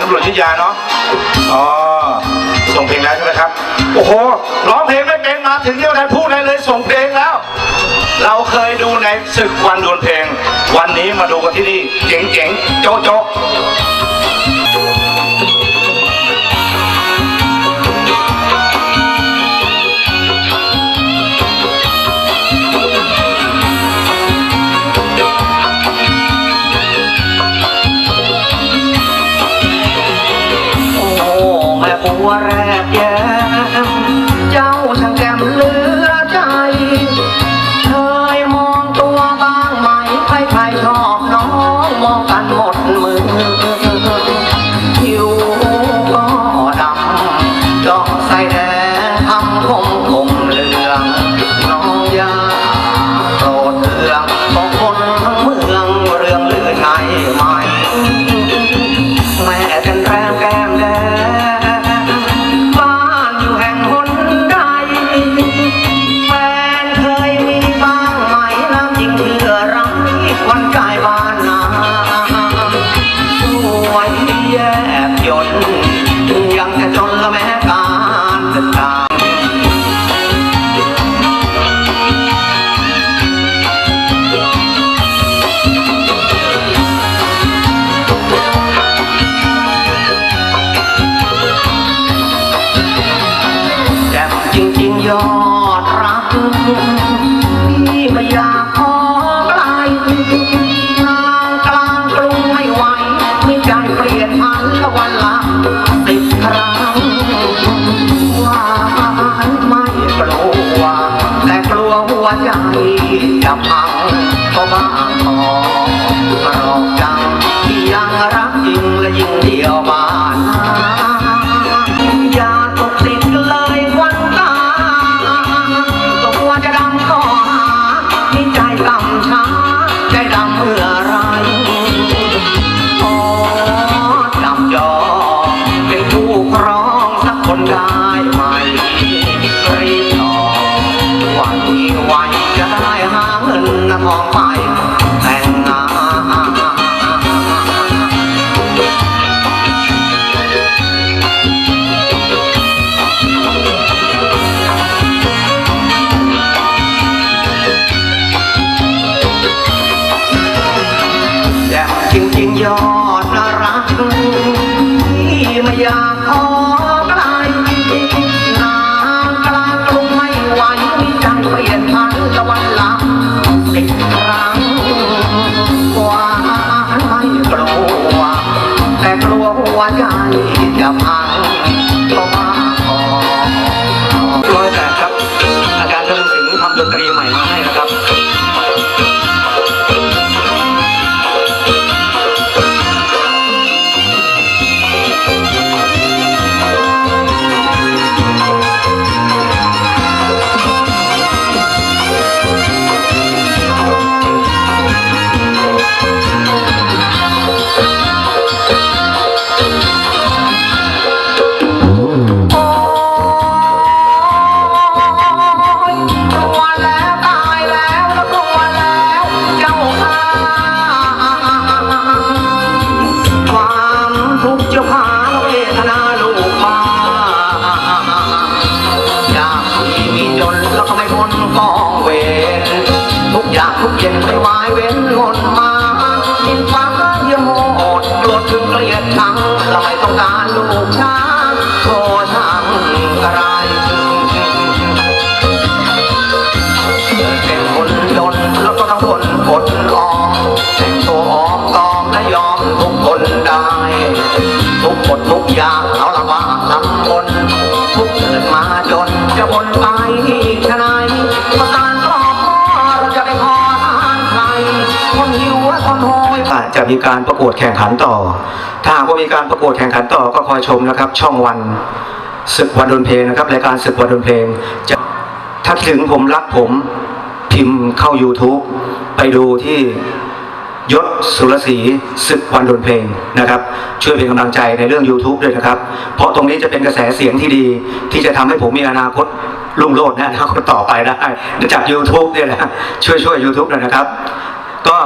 ตำรวจชิยาเนาะอ๋อส่งเพลงแล้วใช่ไหมครับ โอ้โหร้องเพลงไม่เป็นมาถึงที่กานพูดได้เลยส่งเพลงแล้ว เราเคยดูในศึกวันดวลเพลง วันนี้มาดูกันที่นี่เจ๋งๆโจ๊ะโจ๊ะ ตัวแรกแย้ม จะพังเพราะบางพอรอจังที่ยังรักจริงและยิ่งเดียวบานอย่าตกติดเลยวันตาตัวจะดำก็หาที่ใจต่ำช้าใจดำเมื่อไรขอจับจองเป็นผู้ครองสักคนได้ไหมรีบจองวันนี้วัน องไปแต่งงาจริงๆยอดรักที่ไม่อยากขอ ว มนกองเวรทุกอย่างทุกเย็นไม่วายเว้นหมดมากินฟ้าเยี่ยมโหดโกรธถึงเกลียดชังเราไม่ต้องการลูกช้างโทษช่างกระไรเป็นคนจนแล้วก็ต้องทนกดออมแต่งตัวออมกอมและยอมทุกคนได้ ทุกกฎทุกอย่างเอาละว่าทำคนทุกเกิดมาจนจะบนไป จะมีการประกวดแข่งขันต่อ ถ้าหากว่ามีการประกวดแข่งขันต่อก็คอยชมนะครับ ช่องวันศึกวันดนเพลงนะครับรายการศึกวันดนเพลงจะถ้าถึงผมรักผมพิมพ์เข้า YouTube ไปดูที่ยศสุรศรีศึกวันดนเพลงนะครับ ช่วยเป็นกำลังใจในเรื่อง YouTube ด้วยนะครับ เพราะตรงนี้จะเป็นกระแสเสียงที่ดี ที่จะทำให้ผมมีอนาคตรุ่งโรจน์ในอนาตต่อไปได้จาก YouTube เนี่ยแหละช่วยช่วย YouTube หน่อยนะครับ ก็